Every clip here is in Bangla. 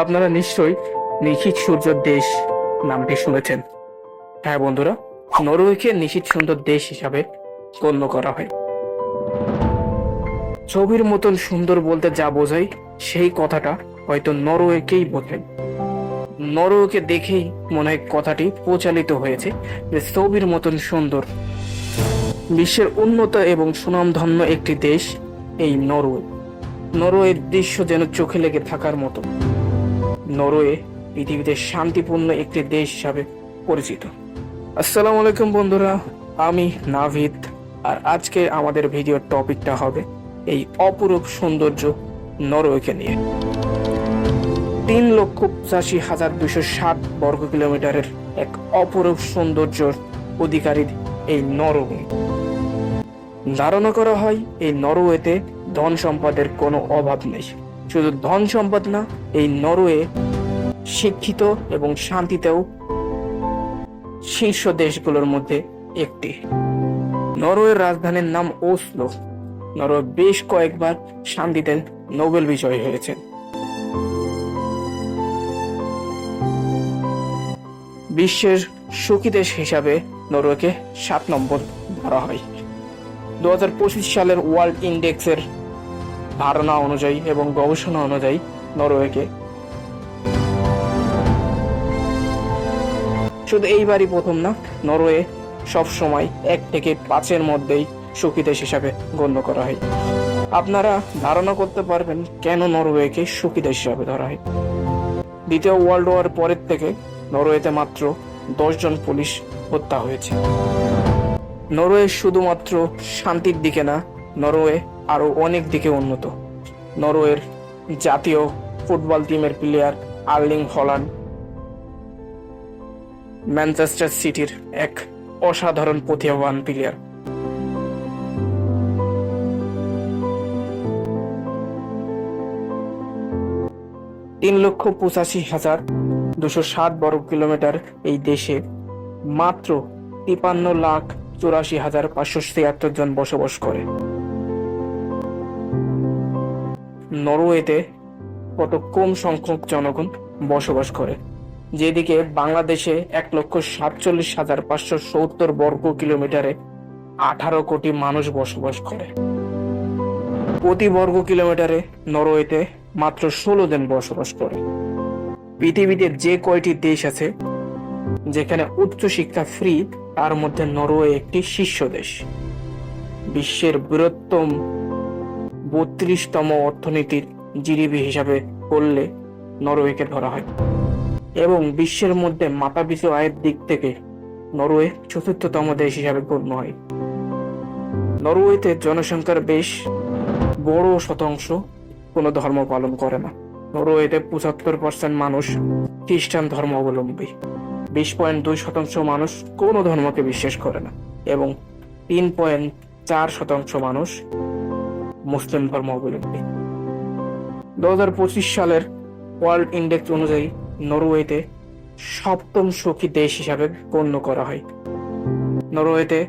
আপনারা নিশ্চয়ই নিশীত সূর্যের দেশ নামটি শুনেছেন। হ্যাঁ বন্ধুরা, নরওয়েকে নিশীত সুন্দর দেশ হিসাবে গণ্য করা হয়। ছবির মতন সুন্দর বলতে যা বোঝায়, সেই কথাটা হয়তো নরওয়েকেই বোঝায়। নরওয়েকে দেখেই মনে হয় কথাটি প্রচালিত হয়েছে যে ছবির মতন সুন্দর, বিশ্বের উন্নত এবং সুনামধন্য একটি দেশ এই নরওয়ে। নরওয়ের দৃশ্য যেন চোখে লেগে থাকার মতো। নরওয়ে পৃথিবীতে শান্তিপূর্ণ একটি দেশ হিসাবে পরিচিত। আসসালামু আলাইকুম বন্ধুরা, আমি নাভিদ আর আজকে আমাদের ভিডিওর টপিকটা হবে এই অপরূপ সৌন্দর্য নরওয়েকে নিয়ে। তিন লক্ষ পঁচাশি হাজার দুশো ষাট বর্গ কিলোমিটারের এক অপরূপ সৌন্দর্যর অধিকারী এই নরওয়ে ধারণা করা হয় এই নরওয়েতে ধন সম্পদের কোনো অভাব নেই। শুধু ধন সম্পদ না, এই নরওয়ে শিক্ষিত এবং শান্তিতেও শীর্ষ দেশগুলোর মধ্যে একটি। নরওয়ের রাজধানীর নাম ওসলো। নরওয়ে বেশ কয়েকবার শান্তিতে নোবেল বিজয়ী হয়েছে। বিশ্বের সুখী দেশ হিসাবে নরওয়েকে সাত নম্বর ধরা হয়। দু হাজার পঁচিশ সালের ওয়ার্ল্ড ইন্ডেক্সের ধারণা অনুযায়ী এবং গবেষণা অনুযায়ী নরওয়েকে। শুধু এইবারই প্রথম না, নরওয়ে সব সময় এক থেকে পাঁচের মধ্যেই সুখী দেশ হিসাবে গণ্য করা হয়। আপনারা ধারণা করতে পারবেন কেন নরওয়েকে সুখী দেশ হিসাবে ধরা হয়। দ্বিতীয় ওয়ার্ল্ড ওয়ার পরের থেকে নরওয়েতে মাত্র দশজন পুলিশ হত্যা হয়েছে। নরওয়ে শুধুমাত্র শান্তির দিকে না নরওয়ে আরও অনেক দিকে উন্নত। নরওয়ের জাতীয় ফুটবল টিমের প্লেয়ার আর্লিং হল্যান্ড ম্যানচেস্টার সিটির এক অসাধারণ প্রতিভাবান প্লেয়ার তিন লক্ষ পঁচাশি হাজার দুশো ষাট বর্গ কিলোমিটার এই দেশে মাত্র তিপান্ন লাখ চুরাশি হাজার পাঁচশো ছিয়াত্তর জন বসবাস করে। নরওয়েতে কত কম সংখ্যক জনগণ বসবাস করে। যেদিকে বাংলাদেশে এক লক্ষ সাতচল্লিশ হাজার পাঁচশো সত্তর বর্গ কিলোমিটারে আঠারো কোটি মানুষ বসবাস করে। প্রতি বর্গ কিলোমিটারে নরওয়েতে মাত্র ষোলো জন বসবাস করে। পৃথিবীতে যে কয়টি দেশ আছে, যেখানে উচ্চ শিক্ষা ফ্রি, তার মধ্যে নরওয়ে একটি শীর্ষ দেশ। বিশ্বের বৃহত্তম বত্রিশতম অর্থনীতির জিডিপি হিসাবে করলে নরওয়েকে ধরা হয়। এবং বিশ্বের মধ্যে মাথাপিছু আয়ের দিক থেকে নরওয়ে চতুর্থতম দেশ হিসাবে গণ্য হয়। নরওয়েতে জনসংখ্যার বেশ বড় শতাংশ কোনো ধর্ম পালন করে না। নরওয়েতে পঁচাত্তর পার্সেন্ট মানুষ খ্রিস্টান ধর্ম অবলম্বী বিশ পয়েন্ট দুই শতাংশ মানুষ কোনো ধর্মকে বিশ্বাস করে না। এবং তিন পয়েন্ট চার শতাংশ মানুষ মুসলিম ধর্ম অবলম্বী। দু সালের ওয়ার্ল্ড ইন্ডেক্স অনুযায়ী নরওয়েতে সপ্তম সুখী দেশ হিসাবে গণ্য করা হয়। নরওয়েতে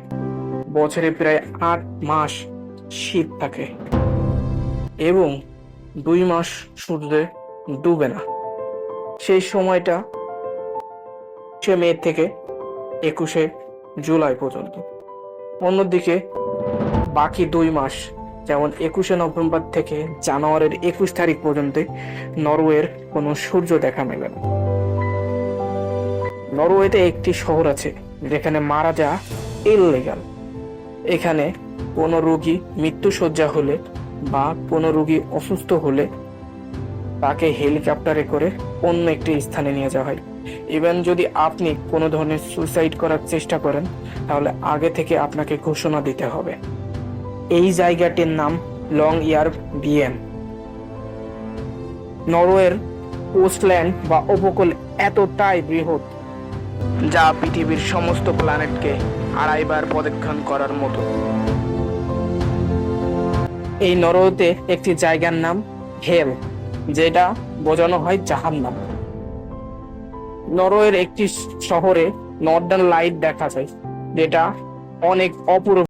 বছরে প্রায় আট মাস শীত থাকে এবং দুই মাস সূর্যে ডুবে না। সেই সময়টা সে মে থেকে একুশে জুলাই পর্যন্ত। অন্যদিকে বাকি দুই মাস যেমন একুশে নভেম্বর থেকে জানুয়ারির একুশ তারিখ পর্যন্ত নরওয়ের কোনো সূর্য দেখা মেলে না। নরওয়েতে একটি শহর আছে, যেখানে মারা যা ইললিগাল। এখানে কোনো রোগী মৃত্যুসজ্জা হলে বা কোনো রোগী অসুস্থ হলে তাকে হেলিকপ্টারে করে অন্য একটি স্থানে নিয়ে যাওয়া হয়। ইভেন যদি আপনি কোনো ধরনের সুইসাইড করার চেষ্টা করেন, তাহলে আগে থেকে আপনাকে ঘোষণা দিতে হবে। এই জায়গাটির নাম লং ইয়ার বিএম। নরওয়ের কোস্টল্যান্ড বা উপকূল এতটাই বৃহৎ যা পৃথিবীর সমস্ত প্ল্যানেটকে আড়াইবার প্রদক্ষিণ করার মতো। এই নরওয়েতে একটি জায়গার নাম হেল, যেটা বোঝানো হয় জাহান নাম নরওয়ের একটি শহরে নর্দার্ন লাইট দেখা যায়, যেটা অনেক অপূর্ব